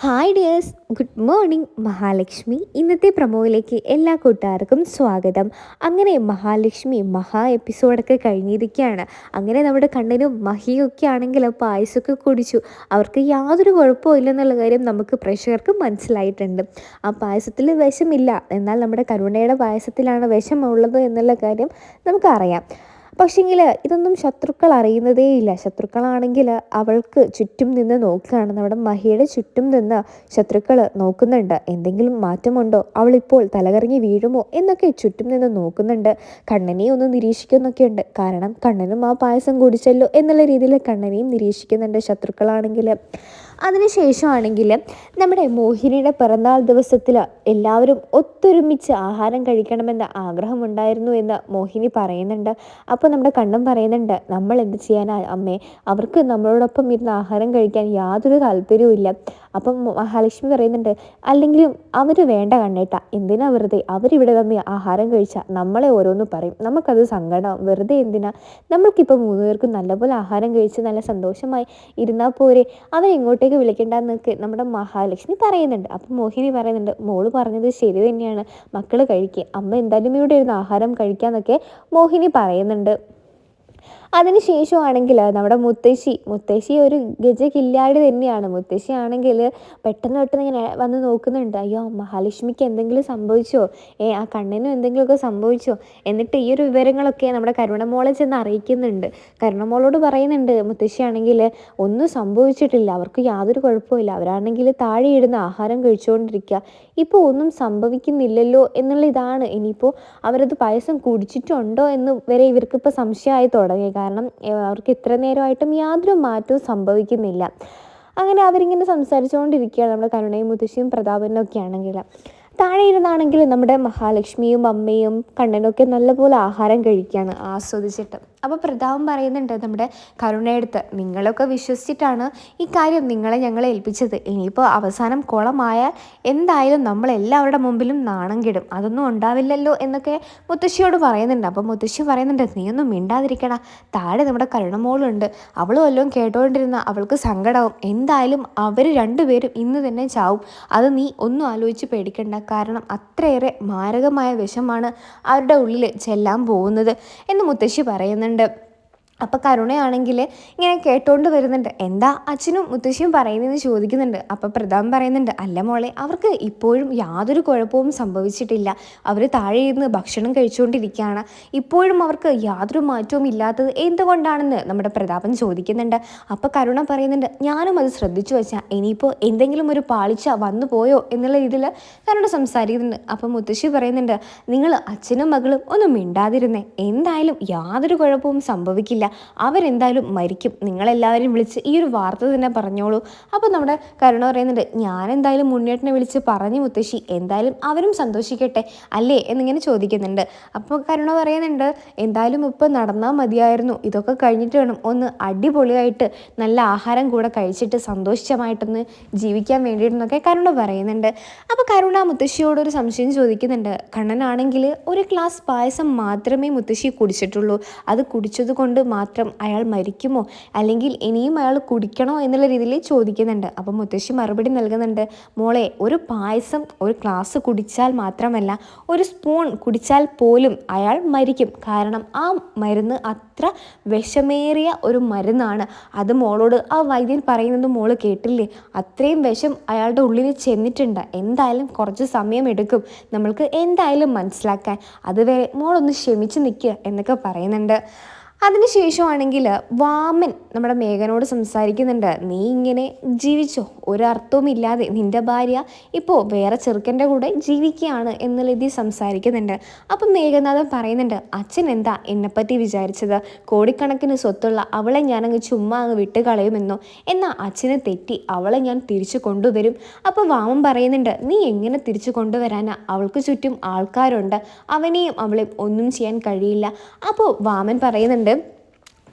Hi dears good morning Mahalakshmi ഇന്നത്തെ പ്രമോയിലേക്ക് എല്ലാ കൂട്ടുകാർക്കും സ്വാഗതം. അങ്ങനെ മഹാലക്ഷ്മി മഹാ എപ്പിസോഡൊക്കെ കഴിഞ്ഞിരിക്കുകയാണ്. അങ്ങനെ നമ്മുടെ കണ്ണിനും മഹിയൊക്കെ ആണെങ്കിൽ പായസമൊക്കെ കുടിച്ചു. അവർക്ക് യാതൊരു കുഴപ്പവും ഇല്ലെന്നുള്ള കാര്യം നമുക്ക് പ്രേക്ഷകർക്ക് മനസ്സിലായിട്ടുണ്ട്. ആ പായസത്തിൽ വിഷമില്ല. എന്നാൽ നമ്മുടെ കരുണയുടെ പായസത്തിലാണ് വിഷമുള്ളത് എന്നുള്ള കാര്യം നമുക്കറിയാം. പക്ഷേങ്കിൽ ഇതൊന്നും ശത്രുക്കൾ അറിയുന്നതേയില്ല ശത്രുക്കളാണെങ്കിൽ അവൾക്ക് ചുറ്റും നിന്ന് നോക്കുകയാണ് നമ്മുടെ മഹിയുടെ ചുറ്റും നിന്ന് ശത്രുക്കൾ നോക്കുന്നുണ്ട്. എന്തെങ്കിലും മാറ്റമുണ്ടോ? അവളിപ്പോൾ തലകറങ്ങി വീഴുമോ? എന്നൊക്കെ ചുറ്റും നിന്ന് നോക്കുന്നുണ്ട്. കണ്ണനെ ഒന്ന് നിരീക്ഷിക്കുന്നൊക്കെയുണ്ട്. കാരണം കണ്ണനും ആ പായസം കുടിച്ചല്ലോ എന്നുള്ള രീതിയിൽ കണ്ണനെയും നിരീക്ഷിക്കുന്നുണ്ട് ശത്രുക്കളാണെങ്കിൽ അതിനുശേഷമാണെങ്കിൽ നമ്മുടെ മോഹിനിയുടെ പിറന്നാൾ ദിവസത്തിൽ എല്ലാവരും ഒത്തൊരുമിച്ച് ആഹാരം കഴിക്കണമെന്ന ആഗ്രഹമുണ്ടായിരുന്നു എന്ന് മോഹിനി പറയുന്നുണ്ട്. അപ്പോൾ നമ്മുടെ കണ്ണും പറയുന്നുണ്ട് നമ്മൾ എന്ത് ചെയ്യാനാ അമ്മേ? അവർക്ക് നമ്മളോടൊപ്പം ഇരുന്ന് ആഹാരം കഴിക്കാൻ യാതൊരു താല്പര്യവും ഇല്ല. അപ്പം മഹാലക്ഷ്മി പറയുന്നുണ്ട് അല്ലെങ്കിലും അവർ വേണ്ട കണ്ണേട്ട എന്തിനാ വെറുതെ അവരിവിടെ വന്ന് ആഹാരം കഴിച്ചാൽ നമ്മളെ ഓരോന്ന് പറയും. നമുക്കത് സങ്കടം. വെറുതെ എന്തിനാ? നമ്മൾക്കിപ്പോൾ മൂന്ന് പേർക്കും നല്ലപോലെ ആഹാരം കഴിച്ച് നല്ല സന്തോഷമായി ഇരുന്നാൽ പോരെ. അവരെങ്ങോട്ടേക്ക് വിളിക്കേണ്ടെന്നൊക്കെ നമ്മുടെ മഹാലക്ഷ്മി പറയുന്നുണ്ട്. അപ്പം മോഹിനി പറയുന്നുണ്ട് മോൾ പറഞ്ഞത് ശരി തന്നെയാണ്. മക്കൾ കഴിക്കുക അമ്മ എന്തായാലും ഇവിടെ ഇരുന്ന് ആഹാരം കഴിക്കാന്നൊക്കെ മോഹിനി പറയുന്നുണ്ട്. അതിനുശേഷമാണെങ്കിൽ നമ്മുടെ മുത്തശ്ശി മുത്തശ്ശി ഒരു ഗജ കില്ലാടി തന്നെയാണ്. മുത്തശ്ശി ആണെങ്കിൽ പെട്ടെന്ന് പെട്ടെന്ന് ഇങ്ങനെ വന്ന് നോക്കുന്നുണ്ട്. അയ്യോ മഹാലക്ഷ്മിക്ക് എന്തെങ്കിലും സംഭവിച്ചോ? ഏ ആ കണ്ണിനും എന്തെങ്കിലുമൊക്കെ സംഭവിച്ചോ? എന്നിട്ട് ഈ ഒരു വിവരങ്ങളൊക്കെ നമ്മുടെ കരുണമോളെ ചെന്ന് അറിയിക്കുന്നുണ്ട്. കരുണമോളോട് പറയുന്നുണ്ട് മുത്തശ്ശി ആണെങ്കിൽ ഒന്നും സംഭവിച്ചിട്ടില്ല. അവർക്ക് യാതൊരു കുഴപ്പമില്ല അവരാണെങ്കിൽ താഴെ ഇടുന്ന ആഹാരം കഴിച്ചുകൊണ്ടിരിക്കുക. ഇപ്പോൾ ഒന്നും സംഭവിക്കുന്നില്ലല്ലോ എന്നുള്ള ഇതാണ്. ഇനിയിപ്പോൾ അവരത് പായസം കുടിച്ചിട്ടുണ്ടോ എന്ന് വരെ ഇവർക്കിപ്പോൾ സംശയമായി തുടങ്ങി. കാരണം അവർക്ക് ഇത്ര നേരമായിട്ടും യാതൊരു മാറ്റവും സംഭവിക്കുന്നില്ല. അങ്ങനെ അവരിങ്ങനെ സംസാരിച്ചുകൊണ്ടിരിക്കുകയാണ് നമ്മുടെ കരുണയും മുത്തശ്ശിയും പ്രതാപനൊക്കെ ആണെങ്കിൽ. താഴെ ഇരുന്നാണെങ്കിൽ നമ്മുടെ മഹാലക്ഷ്മിയും അമ്മയും കണ്ണനൊക്കെ നല്ലപോലെ ആഹാരം കഴിക്കുകയാണ് ആസ്വദിച്ചിട്ട്. അപ്പോൾ പ്രതാപം പറയുന്നുണ്ട് നമ്മുടെ കരുണയെടുത്ത് നിങ്ങളൊക്കെ വിശ്വസിച്ചിട്ടാണ് ഈ കാര്യം നിങ്ങളെ ഞങ്ങളെ ഏൽപ്പിച്ചത്. ഇനിയിപ്പോൾ അവസാനം കുളമായാൽ എന്തായാലും നമ്മളെല്ലാവരുടെ മുമ്പിലും നാണം കിടും. അതൊന്നും ഉണ്ടാവില്ലല്ലോ എന്നൊക്കെ മുത്തശ്ശിയോട് പറയുന്നുണ്ട്. അപ്പോൾ മുത്തശ്ശി പറയുന്നുണ്ട് നീയൊന്നും മിണ്ടാതിരിക്കണ. താഴെ നമ്മുടെ കരുണമോളുണ്ട്. അവളും വല്ലതും കേട്ടോണ്ടിരുന്ന അവൾക്ക് സങ്കടവും. എന്തായാലും അവർ രണ്ടുപേരും ഇന്ന് തന്നെ ചാവും. അത് നീ ഒന്നും ആലോചിച്ച് പേടിക്കണ്ട. കാരണം അത്രയേറെ മാരകമായ വിഷമാണ് അവരുടെ ഉള്ളിൽ ചെല്ലാൻ പോകുന്നത് എന്ന് മുത്തശ്ശി പറയുന്നുണ്ട്. അപ്പോൾ കരുണയാണെങ്കിൽ ഇങ്ങനെ കേട്ടോണ്ട് വരുന്നുണ്ട്. എന്താ അച്ഛനും മുത്തശ്ശിയും പറയുന്നതെന്ന് ചോദിക്കുന്നുണ്ട്. അപ്പോൾ പ്രധാൻ പറയുന്നുണ്ട് അല്ല മോളെ അവർക്ക് ഇപ്പോഴും യാതൊരു കുഴപ്പവും സംഭവിച്ചിട്ടില്ല. അവർ താഴെ ഇരുന്ന് ഭക്ഷണം കഴിച്ചുകൊണ്ടിരിക്കുകയാണ് ഇപ്പോഴും അവർക്ക് യാതൊരു മാറ്റവും ഇല്ലാത്തത് എന്തുകൊണ്ടാണെന്ന് നമ്മുടെ പ്രതാപൻ ചോദിക്കുന്നുണ്ട്. അപ്പോൾ കരുണ പറയുന്നുണ്ട് ഞാനും അത് ശ്രദ്ധിച്ചു വെച്ചാൽ ഇനിയിപ്പോൾ എന്തെങ്കിലും ഒരു പാളിച്ച വന്നു പോയോ? എന്നുള്ള രീതിയിൽ കരുണ സംസാരിക്കുന്നുണ്ട്. അപ്പോൾ മുത്തശ്ശി പറയുന്നുണ്ട് നിങ്ങൾ അച്ഛനും മകളും ഒന്നും മിണ്ടാതിരുന്നേ. എന്തായാലും യാതൊരു കുഴപ്പവും സംഭവിക്കില്ല. അവരെന്തായാലും മരിക്കും. നിങ്ങളെല്ലാവരും വിളിച്ച് ഈ ഒരു വാർത്ത തന്നെ പറഞ്ഞോളൂ. അപ്പോൾ നമ്മുടെ കരുണ പറയുന്നുണ്ട് ഞാൻ എന്തായാലും മുന്നേട്ടനെ വിളിച്ച് പറഞ്ഞു മുത്തശ്ശി എന്തായാലും അവരും സന്തോഷിക്കട്ടെ അല്ലേ? എന്നിങ്ങനെ ചോദിക്കുന്നുണ്ട്. അപ്പോൾ കരുണ പറയുന്നുണ്ട് എന്തായാലും ഇപ്പോൾ നടന്നാൽ മതിയായിരുന്നു. ഇതൊക്കെ കഴിഞ്ഞിട്ട് വേണം ഒന്ന് അടിപൊളിയായിട്ട് നല്ല ആഹാരം കൂടെ കഴിച്ചിട്ട് സന്തോഷമായിട്ടൊന്ന് ജീവിക്കാൻ വേണ്ടിയിട്ടെന്നൊക്കെ കരുണ പറയുന്നുണ്ട്. അപ്പോൾ കരുണ മുത്തശ്ശിയോട് ഒരു സംശയം ചോദിക്കുന്നുണ്ട് കണ്ണനാണെങ്കിൽ ഒരു ഗ്ലാസ് പായസം മാത്രമേ മുത്തശ്ശി കുടിച്ചിട്ടുള്ളൂ. അത് കുടിച്ചത് കൊണ്ട് മാത്രം അയാൾ മരിക്കുമോ? അല്ലെങ്കിൽ ഇനിയും അയാൾ കുടിക്കണോ എന്നുള്ള രീതിയിൽ ചോദിക്കുന്നുണ്ട്. അപ്പം മുത്തശ്ശി മറുപടി നൽകുന്നുണ്ട് മോളെ ഒരു പായസം ഒരു ഗ്ലാസ് കുടിച്ചാൽ മാത്രമല്ല ഒരു സ്പൂൺ കുടിച്ചാൽ പോലും അയാൾ മരിക്കും. കാരണം ആ മരുന്ന് അത്ര വിഷമേറിയ ഒരു മരുന്നാണ്. അത് മോളോട് ആ വൈദ്യൻ പറയുന്നത് മോൾ കേട്ടില്ലേ? അത്രയും വിഷം അയാളുടെ ഉള്ളിൽ ചെന്നിട്ടുണ്ട്. എന്തായാലും കുറച്ച് സമയം എടുക്കും നമ്മൾക്ക് എന്തായാലും മനസ്സിലാക്കാൻ. അതുവരെ മോളൊന്ന് ക്ഷമിച്ച് നിൽക്കുക എന്നൊക്കെ പറയുന്നുണ്ട്. അതിനുശേഷമാണെങ്കിൽ വാമൻ നമ്മുടെ മേഘനോട് സംസാരിക്കുന്നുണ്ട് നീ ഇങ്ങനെ ജീവിച്ചോ? ഒരർത്ഥവുമില്ലാതെ നിന്റെ ഭാര്യ ഇപ്പോൾ വേറെ ചെറുക്കന്റെ കൂടെ ജീവിക്കുകയാണ് എന്നുള്ള സംസാരിക്കുന്നുണ്ട്. അപ്പം മേഘനാഥൻ പറയുന്നുണ്ട് അച്ഛൻ എന്താ എന്നെപ്പറ്റി വിചാരിച്ചത്? കോടിക്കണക്കിന് സ്വത്തുള്ള അവളെ ഞാനങ്ങ് ചുമ്മാ അങ്ങ് വിട്ട് കളയുമെന്നോ? എന്നാൽ അച്ഛനെ തെറ്റി അവളെ ഞാൻ തിരിച്ചു കൊണ്ടുവരും. അപ്പോൾ വാമൻ പറയുന്നുണ്ട് നീ എങ്ങനെ തിരിച്ചു കൊണ്ടുവരാനാ? അവൾക്ക് ചുറ്റും ആൾക്കാരുണ്ട്. അവനെയും അവളെയും ഒന്നും ചെയ്യാൻ കഴിയില്ല. അപ്പോൾ വാമൻ പറയുന്നുണ്ട്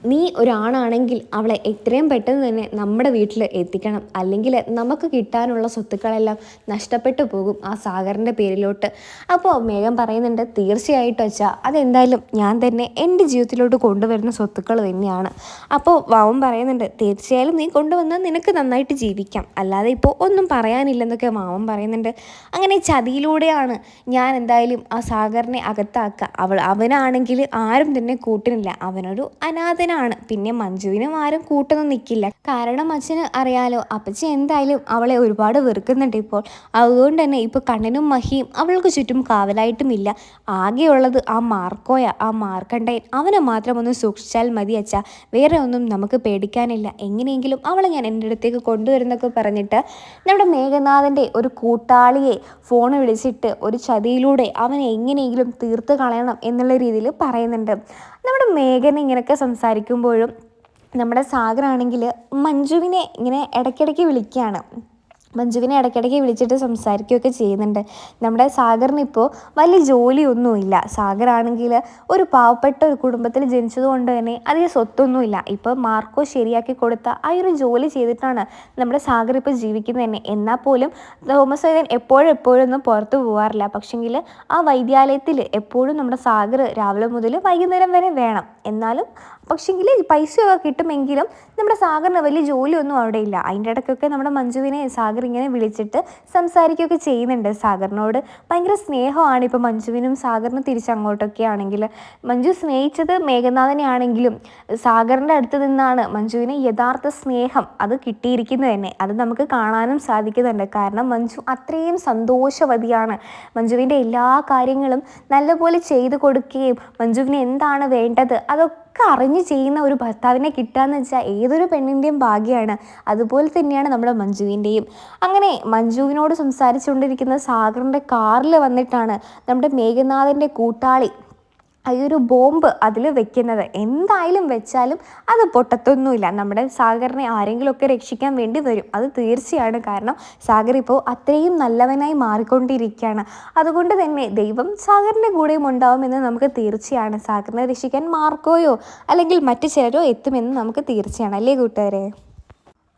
നീ ഒരാണാണെങ്കിൽ അവളെ എത്രയും പെട്ടെന്ന് തന്നെ നമ്മുടെ വീട്ടിൽ എത്തിക്കണം. അല്ലെങ്കിൽ നമുക്ക് കിട്ടാനുള്ള സ്വത്തുക്കളെല്ലാം നഷ്ടപ്പെട്ടു പോകും ആ സാഗറിന്റെ പേരിലോട്ട്. അപ്പോൾ മേഘം പറയുന്നുണ്ട് തീർച്ചയായിട്ടും അച്ഛാ അതെന്തായാലും ഞാൻ തന്നെ എന്റെ ജീവിതത്തിലോട്ട് കൊണ്ടുവരുന്ന സ്വത്തുക്കൾ തന്നെയാണ്. അപ്പോൾ വാവൻ പറയുന്നുണ്ട് തീർച്ചയായാലും നീ കൊണ്ടുവന്നാൽ നിനക്ക് നന്നായിട്ട് ജീവിക്കാം. അല്ലാതെ ഇപ്പോൾ ഒന്നും പറയാനില്ലെന്നൊക്കെ മാവൻ പറയുന്നുണ്ട്. അങ്ങനെ ചതിയിലൂടെയാണ് ഞാൻ എന്തായാലും ആ സാഗറിനെ അകത്താക്കുക. അവൾ അവനാണെങ്കിൽ ആരും തന്നെ കൂട്ടിനില്ല. അവനൊരു അനാഥനാണ് പിന്നെ മഞ്ജുവിനും ആരും കൂട്ടൊന്നും നിൽക്കില്ല കാരണം അച്ഛന് അറിയാലോ അപ്പച്ചി എന്തായാലും അവളെ ഒരുപാട് വെറുക്കുന്നുണ്ട് ഇപ്പോൾ. അതുകൊണ്ട് തന്നെ ഇപ്പോൾ കണ്ണനും മഹിയും അവൾക്ക് ചുറ്റും കാവലായിട്ടുമില്ല. ആകെയുള്ളത് ആ മാർക്കോയ. ആ മാർക്കണ്ടയൻ അവനെ മാത്രം ഒന്ന് സൂക്ഷിച്ചാൽ മതി അച്ഛാ. വേറെ ഒന്നും നമുക്ക് പേടിക്കാനില്ല. എങ്ങനെയെങ്കിലും അവളെ ഞാൻ എന്റെ അടുത്തേക്ക് കൊണ്ടുവരുന്നൊക്കെ പറഞ്ഞിട്ട് നമ്മുടെ മേഘനാഥന്റെ ഒരു കൂട്ടാളിയെ ഫോൺ വിളിച്ചിട്ട് ഒരു ചതിയിലൂടെ അവനെ എങ്ങനെയെങ്കിലും തീർത്ത് കളയണം എന്നുള്ള രീതിയിൽ പറയുന്നുണ്ട്. നമ്മുടെ മേഘന ഇങ്ങനെയൊക്കെ സംസാരിക്കുമ്പോഴും നമ്മുടെ സാഗറാണെങ്കിൽ മഞ്ജുവിനെ ഇങ്ങനെ ഇടയ്ക്കിടയ്ക്ക് വിളിക്കുകയാണ്. മഞ്ജുവിനെ ഇടയ്ക്കിടയ്ക്ക് വിളിച്ചിട്ട് സംസാരിക്കുകയൊക്കെ ചെയ്യുന്നുണ്ട്. നമ്മുടെ സാഗറിന് ഇപ്പോൾ വലിയ ജോലിയൊന്നുമില്ല. സാഗറാണെങ്കിൽ ഒരു പാവപ്പെട്ട ഒരു കുടുംബത്തിൽ ജനിച്ചതുകൊണ്ട് തന്നെ അധികം സ്വത്തൊന്നുമില്ല. ഇപ്പോൾ മാർക്കോ ശരിയാക്കി കൊടുത്ത ആ ഒരു ജോലി ചെയ്തിട്ടാണ് നമ്മുടെ സാഗർ ഇപ്പോൾ ജീവിക്കുന്നത് തന്നെ. എന്നാൽ പോലും തോമസ് വൈദ്യൻ എപ്പോഴും എപ്പോഴും ഒന്നും പുറത്തു പോകാറില്ല പക്ഷെങ്കിൽ ആ വൈദ്യാലയത്തിൽ എപ്പോഴും നമ്മുടെ സാഗർ രാവിലെ മുതൽ വൈകുന്നേരം വരെ വേണം. എന്നാലും പക്ഷെങ്കിൽ പൈസയൊക്കെ കിട്ടുമെങ്കിലും നമ്മുടെ സാഗറിന് വലിയ ജോലിയൊന്നും അവിടെ ഇല്ല അതിന്റെ ഇടയ്ക്കൊക്കെ നമ്മുടെ മഞ്ജുവിനെ സാഗർ ഇങ്ങനെ വിളിച്ചിട്ട് സംസാരിക്കുകയൊക്കെ ചെയ്യുന്നുണ്ട് സാഗറിനോട്. ഭയങ്കര സ്നേഹമാണ് ഇപ്പോൾ മഞ്ജുവിനും സാഗറിനും തിരിച്ചങ്ങോട്ടൊക്കെ ആണെങ്കിൽ മഞ്ജു സ്നേഹിച്ചത് മേഘനാഥനെ ആണെങ്കിലും സാഗറിന്റെ അടുത്ത് നിന്നാണ് മഞ്ജുവിന് യഥാർത്ഥ സ്നേഹം അത് കിട്ടിയിരിക്കുന്നത് തന്നെ. അത് നമുക്ക് കാണാനും സാധിക്കുന്നുണ്ട്. കാരണം മഞ്ജു അത്രയും സന്തോഷവതിയാണ്. മഞ്ജുവിന്റെ എല്ലാ കാര്യങ്ങളും നല്ലപോലെ ചെയ്തു കൊടുക്കുകയും മഞ്ജുവിന് എന്താണ് വേണ്ടത് അതൊക്കെ ഒക്കെ അറിഞ്ഞ് ചെയ്യുന്ന ഒരു ഭർത്താവിനെ കിട്ടുകയെന്ന് വെച്ചാൽ ഏതൊരു പെണ്ണിന്റെയും ഭാഗ്യമാണ് അതുപോലെ തന്നെയാണ് നമ്മുടെ മഞ്ജുവിന്റെയും അങ്ങനെ മഞ്ജുവിനോട് സംസാരിച്ചുകൊണ്ടിരിക്കുന്ന സാഗറിന്റെ കാറിൽ വന്നിട്ടാണ് നമ്മുടെ മേഘനാഥന്റെ കൂട്ടാളി ഈ ഒരു ബോംബ് അതിൽ വെക്കുന്നത്. എന്തായാലും വെച്ചാലും അത് പൊട്ടത്തൊന്നുമില്ല. നമ്മുടെ സാഗറിനെ ആരെങ്കിലുമൊക്കെ രക്ഷിക്കാൻ വേണ്ടി വരും. അത് തീർച്ചയാണ് കാരണം സാഗർ ഇപ്പോൾ അത്രയും നല്ലവനായി മാറിക്കൊണ്ടിരിക്കുകയാണ്. അതുകൊണ്ട് തന്നെ ദൈവം സാഗറിന്റെ കൂടെയും ഉണ്ടാവുമെന്ന് നമുക്ക് തീർച്ചയാണ്. സാഗറിനെ രക്ഷിക്കാൻ മാർക്കോയോ അല്ലെങ്കിൽ മറ്റു ചിലരോ എത്തുമെന്ന് നമുക്ക് തീർച്ചയാണ്. അല്ലേ കൂട്ടുകാരെ?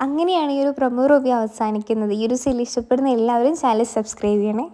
അങ്ങനെയാണ് ഈ ഒരു പ്രമുഖ റിവ്യൂ അവസാനിക്കുന്നത്. ഈ ഒരു സീരീസ് ഇഷ്ടപ്പെടുന്ന എല്ലാവരും ചാനൽ സബ്സ്ക്രൈബ് ചെയ്യണേ.